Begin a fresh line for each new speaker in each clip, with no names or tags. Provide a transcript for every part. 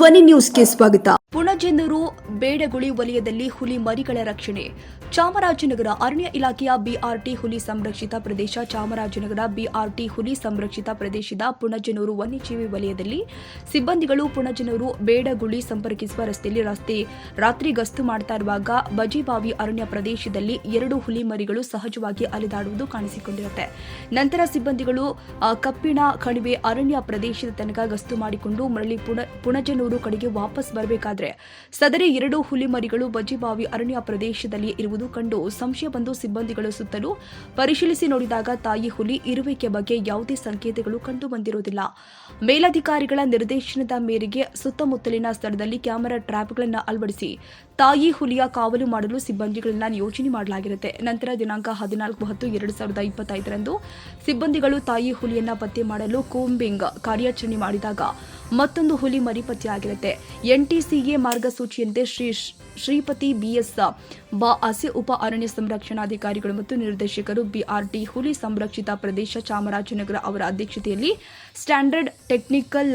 ಧ್ವನಿ ನ್ಯೂಸ್ಗೆ ಸ್ವಾಗತ.
ಪುಣಜೆನ್ನೂರು ಬೇಡಗುಳಿ ವಲಯದಲ್ಲಿ ಹುಲಿ ಮರಿಗಳ ರಕ್ಷಣೆ. ಚಾಮರಾಜನಗರ ಅರಣ್ಯ ಇಲಾಖೆಯ ಬಿಆರ್ಟಿ ಹುಲಿ ಸಂರಕ್ಷಿತ ಪ್ರದೇಶ, ಚಾಮರಾಜನಗರ ಬಿಆರ್ಟಿ ಹುಲಿ ಸಂರಕ್ಷಿತ ಪ್ರದೇಶದ ಪುಣಜನೂರು ವನ್ಯಜೀವಿ ವಲಯದಲ್ಲಿ ಸಿಬ್ಬಂದಿಗಳು ಪುಣಜನೂರು ಬೇಡಗುಳಿ ಸಂಪರ್ಕಿಸುವ ರಸ್ತೆಯಲ್ಲಿ ರಸ್ತೆ ರಾತ್ರಿ ಗಸ್ತು ಮಾಡ್ತಾ ಇರುವಾಗ ಬಜಿಬಾವಿ ಅರಣ್ಯ ಪ್ರದೇಶದಲ್ಲಿ ಎರಡು ಹುಲಿ ಮರಿಗಳು ಸಹಜವಾಗಿ ಅಲೆದಾಡುವುದು ಕಾಣಿಸಿಕೊಂಡಿರುತ್ತೆ. ನಂತರ ಸಿಬ್ಬಂದಿಗಳು ಕಪ್ಪಿಣ ಕಣಿವೆ ಅರಣ್ಯ ಪ್ರದೇಶದ ತನಕ ಗಸ್ತು ಮಾಡಿಕೊಂಡು ಮರಳಿ ಪುಣ ಪುಣಜನೂರು ಕಡೆಗೆ ವಾಪಸ್ ಬರಬೇಕಾದ್ರೆ ಸದರಿ ಎರಡು ಹುಲಿ ಮರಿಗಳು ಬಜಿಬಾವಿ ಅರಣ್ಯ ಪ್ರದೇಶದಲ್ಲಿ ಇರುವುದು ಕಂಡು ಸಂಶಯ ಬಂದು ಸಿಬ್ಬಂದಿಗಳು ಸುತ್ತಲೂ ಪರಿಶೀಲಿಸಿ ನೋಡಿದಾಗ ತಾಯಿ ಹುಲಿ ಇರುವಿಕೆ ಬಗ್ಗೆ ಯಾವುದೇ ಸಂಕೇತಗಳು ಕಂಡು ಬಂದಿರುವುದಿಲ್ಲ. ಮೇಲಧಿಕಾರಿಗಳ ನಿರ್ದೇಶನದ ಮೇರೆಗೆ ಸುತ್ತಮುತ್ತಲಿನ ಸ್ಥಳದಲ್ಲಿ ಕ್ಯಾಮೆರಾ ಟ್ರ್ಯಾಪ್ಗಳನ್ನು ಅಳವಡಿಸಿ ತಾಯಿ ಹುಲಿಯ ಕಾವಲು ಮಾಡಲು ಸಿಬ್ಬಂದಿಗಳನ್ನ ನಿಯೋಜನೆ ಮಾಡಲಾಗಿರುತ್ತೆ. ನಂತರ ದಿನಾಂಕ ಹದಿನಾಲ್ಕು ಹತ್ತು ಎರಡು ಸಾವಿರದ ಇಪ್ಪತ್ತೈದರಂದು ಸಿಬ್ಬಂದಿಗಳು ತಾಯಿ ಹುಲಿಯನ್ನ ಪತ್ತೆ ಮಾಡಲು ಕೂಂಬಿಂಗ್ ಕಾರ್ಯಾಚರಣೆ ಮಾಡಿದಾಗ ಮತ್ತೊಂದು ಹುಲಿ ಮರಿ ಪತ್ತೆಯಾಗಿರುತ್ತೆ ಎನ್ಟಿಸಿಎ ಮಾರ್ಗಸೂಚಿಯಂತೆ ಶ್ರೀ ಶ್ರೀಪತಿ ಬಿಎಸ್ ಬಾ ಅಸೆ ಉಪ ಅರಣ್ಯ ಸಂರಕ್ಷಣಾಧಿಕಾರಿಗಳು ಮತ್ತು ನಿರ್ದೇಶಕರು ಬಿಆರ್ಟಿ ಹುಲಿ ಸಂರಕ್ಷಿತ ಪ್ರದೇಶ ಚಾಮರಾಜನಗರ ಅವರ ಅಧ್ಯಕ್ಷತೆಯಲ್ಲಿ standard technical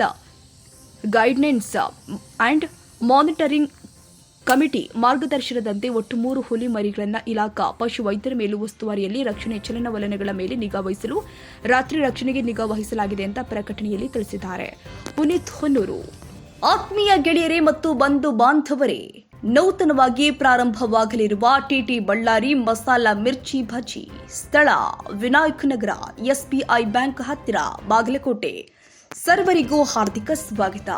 guidelines and monitoring committee ಮಾರ್ಗದರ್ಶನದಂತೆ ಒಟ್ಟು ಮೂರು ಹುಲಿ ಮರಿಗಳನ್ನು ಇಲಾಖಾ ಪಶು ವೈದ್ಯರ ಮೇಲೂ ಉಸ್ತುವಾರಿಯಲ್ಲಿ ರಕ್ಷಣೆ ಚಲನವಲನಗಳ ಮೇಲೆ ನಿಗಾ ವಹಿಸಲು ರಾತ್ರಿ ರಕ್ಷಣೆಗೆ ನಿಗಾ ವಹಿಸಲಾಗಿದೆ ಅಂತ ಪ್ರಕಟಣೆಯಲ್ಲಿ ತಿಳಿಸಿದ್ದಾರೆ. ಪುನೀತ್ ಹೊನ್ನೂರು. ಆತ್ಮೀಯ ಗೆಳೆಯರೇ ಮತ್ತು ಬಂಧು ಬಾಂಧವರೇ, ನೂತನವಾಗಿ ಪ್ರಾರಂಭವಾಗಲಿರುವ ಟಿಟಿ ಬಳ್ಳಾರಿ ಮಸಾಲಾ ಮಿರ್ಚಿ ಭಜಿ, ಸ್ಥಳ ವಿನಾಯಕ್ ನಗರ, ಎಸ್ಬಿಐ ಬ್ಯಾಂಕ್ ಹತ್ತಿರ ಬಾಗಲಕೋಟೆ. ಸರ್ವರಿಗೂ ಹಾರ್ದಿಕ ಸ್ವಾಗತ.